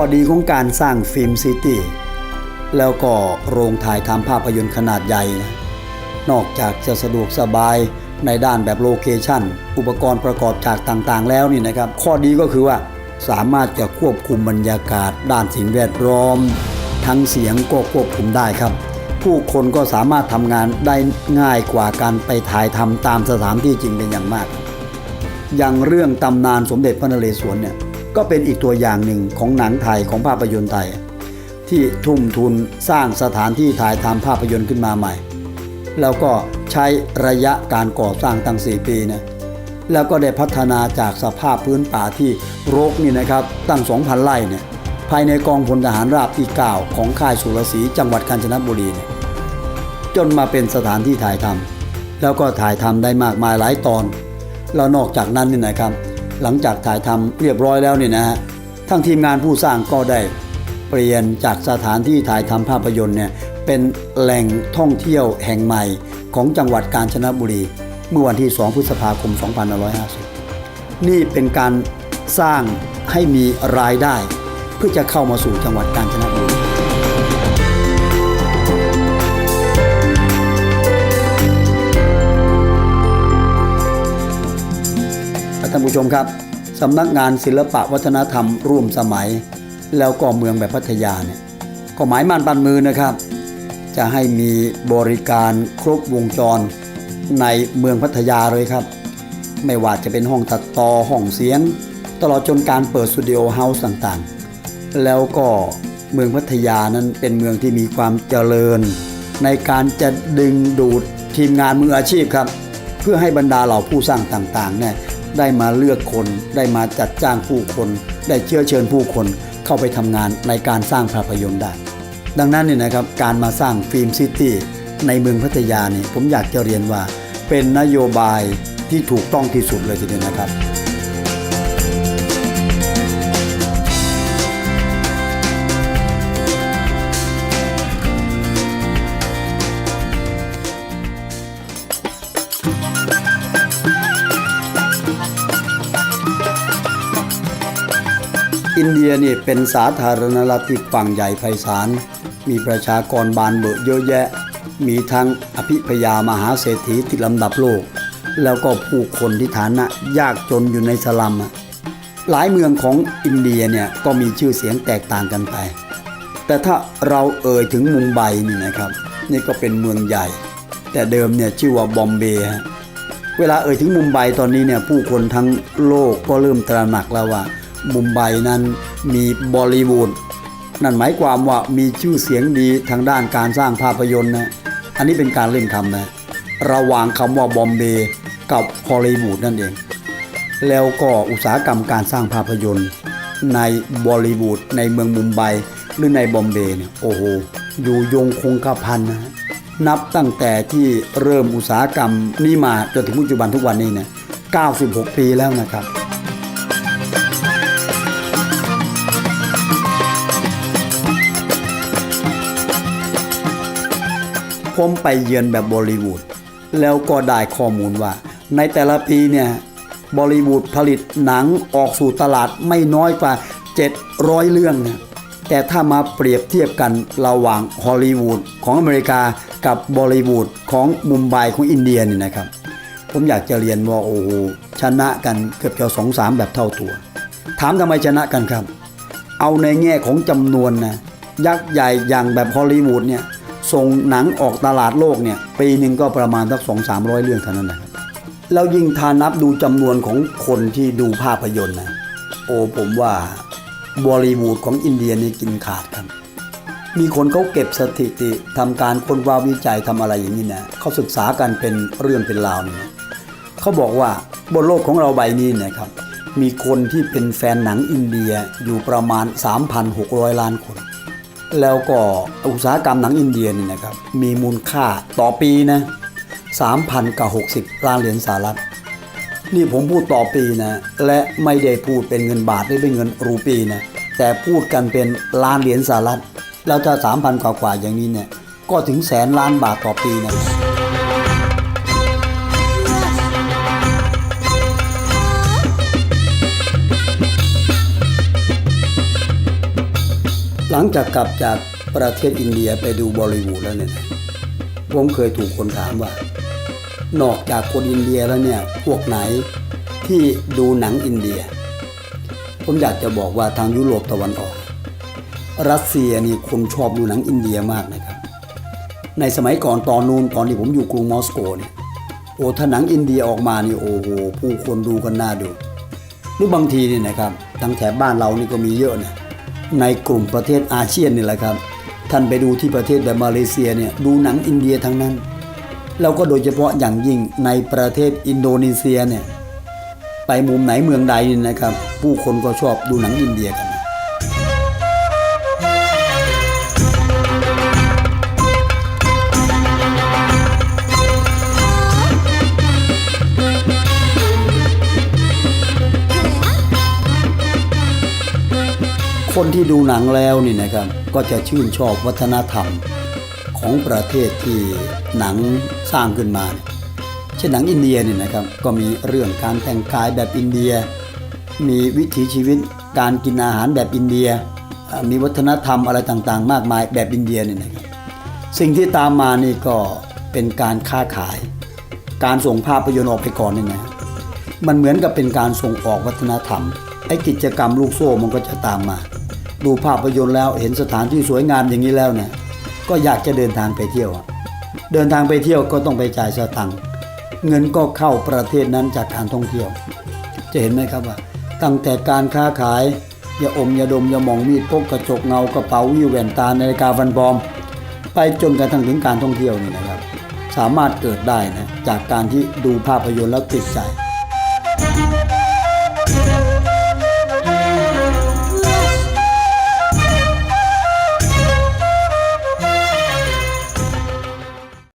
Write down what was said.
อดีของการสร้างฟิล์มซิตี้แล้วก็โรงถ่ายทำภาพยนตร์ขนาดใหญ่นะนอกจากจะสะดวกสบายในด้านแบบโลเคชันอุปกรณ์ประกอบฉากต่างๆ แล้วนี่นะครับ ข้อดีก็คือว่าสามารถจะควบคุมบรรยากาศ ด้านสิ่งแวดล้อม ทั้งเสียงก็ควบคุมได้ครับ ผู้คนก็สามารถทำงานได้ง่ายกว่าการไปถ่ายทำตามสถานที่จริงเป็นอย่างมาก อย่างเรื่องตำนานสมเด็จพระนเรศวรเนี่ย ก็เป็นอีกตัวอย่างหนึ่งของหนังไทยของภาพยนตร์ไทย ที่ทุ่มทุนสร้างสถานที่ถ่ายทำภาพยนตร์ขึ้นมาใหม่ แล้วก็ใช้ระยะการก่อสร้างตั้ง 4 ปีนะแล้วก็ได้พัฒนาจากสภาพพื้นป่าที่รกนี่นะครับตั้ง 2,000 ไร่เนี่ยภายในกองพลทหารราบที่ 9 ของค่ายสุรศรีจังหวัดกาญจนบุรีเนี่ยจนมาเป็นสถานที่ถ่ายทำแล้วก็ถ่ายทำได้มากมายหลายตอน แล้วนอกจากนั้นนี่นะครับ หลังจากถ่ายทำเรียบร้อยแล้วเนี่ยนะฮะทั้งทีมงานผู้สร้างก็ได้เปลี่ยนจากสถานที่ถ่ายทำภาพยนตร์เนี่ยเป็นแหล่งท่องเที่ยวแห่งใหม่ของจังหวัดกาญจนบุรี เมื่อวันที่ 2 พฤษภาคม 2550 นี่เป็นการสร้างให้มีรายได้ เพื่อจะเข้ามาสู่จังหวัดกาญจนบุรี ท่านผู้ชมครับสำนักงานศิลปะวัฒนธรรมร่วมสมัย แล้วก็เมืองแบบพัทยาเนี่ยก็หมายมั่นปันมือนะครับ จะให้มีบริการครบวงจรในเมืองพัทยาเลยครับ ไม่ว่าจะเป็นห้องตัดต่อห้องเสียง ตลอดจนการเปิดสตูดิโอเฮาส์ต่างๆ แล้วก็เมืองพัทยานั้นเป็นเมืองที่มีความเจริญ ในการจะดึงดูดทีมงานมืออาชีพครับ เพื่อให้บรรดาเหล่าผู้สร้างต่างๆเนี่ย ได้มาเลือกคน ได้มาจัดจ้างผู้คน ได้เชื้อเชิญผู้คนเข้าไปทำงานในการสร้างภาพยนตร์ได้ ดังนั้นเนี่ยนะครับการมาสร้างฟิล์มซิตี้ในเมืองพัทยานี่ผมอยากจะเรียนว่า เป็นนโยบายที่ถูกต้องที่สุดเลยทีเดียวนะครับ อินเดียนี่เป็นสาธารณรัฐที่กว้างใหญ่ไพศาล มีประชากรบานเบอะเยอะแยะ มีทั้งอภิพยามหาเศรษฐีติดลำดับโลก แล้วก็ผู้คนที่ฐานะยากจนอยู่ในสลัมอะหลายเมืองของอินเดียเนี่ยก็มีชื่อเสียงแตกต่างกันไป แต่ถ้าเราเอ่ยถึงมุมไบนี่นะครับ นี่ก็เป็นเมืองใหญ่ แต่เดิมเนี่ยชื่อว่าบอมเบย์ฮะเวลาเอ่ยถึงมุมไบตอนนี้เนี่ยผู้คนทั้งโลกก็เริ่มตระหนักแล้วว่า มุมไบนั้นมีบอลีวูดนั่นหมายความว่ามีชื่อเสียงดีทางด้านการสร้างภาพยนตร์นะอันนี้เป็นการเล่นคำนะ ระหว่างคำว่าบอมเบย์กับฮอลลีวูดนั่นเอง แล้วก็อุตสาหกรรมการสร้างภาพยนตร์ ในบอลีวูดในเมืองมุมไบหรือในบอมเบย์เนี่ยโอ้โหอยู่ยงคงกระพันนะฮะนับตั้งแต่ที่เริ่มอุตสาหกรรมนี้มาจนถึงปัจจุบันทุกวันนี้เนี่ย96 ปีแล้วนะครับ มไปเยือนแบบบอลิวูดแล้วก็ได้ข้อมูลว่า ในแต่ละปีเนี่ยบอลิวูดผลิตหนังออกสู่ตลาดไม่น้อยกว่า 700 เรื่องเนี่ยแต่ถ้ามาเปรียบเทียบกันระหว่างฮอลลีวูดของอเมริกากับบอลิวูดของมุมไบของอินเดียนี่นะครับ ผมอยากจะเรียนว่าโอ้โหชนะกันเกือบจะสองสามแบบเท่าตัว ถามทำไมชนะกันครับ เอาในแง่ของจำนวนนะยักษ์ใหญ่อย่างแบบฮอลลีวูดเนี่ย ส่งหนังออกตลาดโลกเนี่ยปีหนึ่งก็ประมาณสักสองสามร้อยเรื่องเท่านั้นนะครับแล้วยิ่งทานับดูจำนวนของคนที่ดูภาพยนตร์นะโอ้ผมว่าบอลลีวูดของอินเดียนี่กินขาดครับ มีคนเขาเก็บสถิติทำการค้นคว้าวิจัยทำอะไรอย่างนี้นะเขาศึกษากันเป็นเรื่องเป็นราวนี่นะเขาบอกว่าบนโลกของเราใบนี้นะครับ มีคนที่เป็นแฟนหนังอินเดียอยู่ประมาณ 3,600 ล้านคน แล้วก็อุตสาหกรรมหนังอินเดียนี่นะครับมีมูลค่าต่อปีนะ3,000กับ60 ล้านเหรียญสหรัฐ นี่ผมพูดต่อปีนะ และไม่ได้พูดเป็นเงินบาทหรือเป็นเงินรูปีนะ แต่พูดกันเป็นล้านเหรียญสหรัฐ แล้วถ้า 3,000 กว่ากว่าๆอย่างนี้เนี่ย ก็ถึงแสนล้านบาทต่อปีนะ หลังจากกลับจากประเทศอินเดียไปดูบอลิวูดแล้วเนี่ยผมเคยถูกคนถามว่า นอกจากคนอินเดียแล้วเนี่ยพวกไหนที่ดูหนังอินเดีย ผมอยากจะบอกว่าทางยุโรปตะวันออก รัสเซียนี่คนชอบดูหนังอินเดียมากนะครับ ในสมัยก่อนตอนนู้นตอนที่ผมอยู่กรุงมอสโกเนี่ยโอ้ถ้าหนังอินเดียออกมานี่โอ้โหผู้คนดูกันน่าดูหรือบางทีนี่นะครับทางแถบบ้านเรานี่ก็มีเยอะนะ ในกลุ่มประเทศอาเซียนนี่แหละครับ ท่านไปดูที่ประเทศแบบมาเลเซียเนี่ยดูหนังอินเดียทั้งนั้น แล้วก็โดยเฉพาะอย่างยิ่งในประเทศอินโดนีเซียเนี่ยไปมุมไหนเมืองใดนี่นะครับ ผู้คนก็ชอบดูหนังอินเดียกัน คนที่ดูหนังแล้วนี่นะครับ ก็จะชื่นชอบวัฒนธรรมของประเทศที่หนังสร้างขึ้นมา เช่นหนังอินเดียเนี่ยนะครับ ก็มีเรื่องการแต่งกายแบบอินเดีย มีวิถีชีวิตการกินอาหารแบบอินเดีย มีวัฒนธรรมอะไรต่างๆ มากมายแบบอินเดียเนี่ยนะครับ สิ่งที่ตามมานี่ก็เป็นการค้าขาย การส่งภาพยนตร์ออกไปก่อนนี่นะมันเหมือนกับเป็นการส่งออกวัฒนธรรมไอ้กิจกรรมลูกโซ่มันก็จะตามมา ดูภาพยนตร์แล้วเห็นสถานที่สวยงามอย่างนี้แล้วเนี่ยก็อยากจะเดินทางไปเที่ยว เดินทางไปเที่ยวก็ต้องไปจ่ายสตังค์เงินก็เข้าประเทศนั้นจากการท่องเที่ยว จะเห็นไหมครับว่า ตั้งแต่การค้าขายยาอมยาดมยาหมองมีดพกกระจกเงากระเป๋าวิวแหวนตานาฬิกาฟันปลอม ไปจนกระทั่งถึงการท่องเที่ยวนี่นะครับ สามารถเกิดได้นะจากการที่ดูภาพยนตร์แล้วติดใจ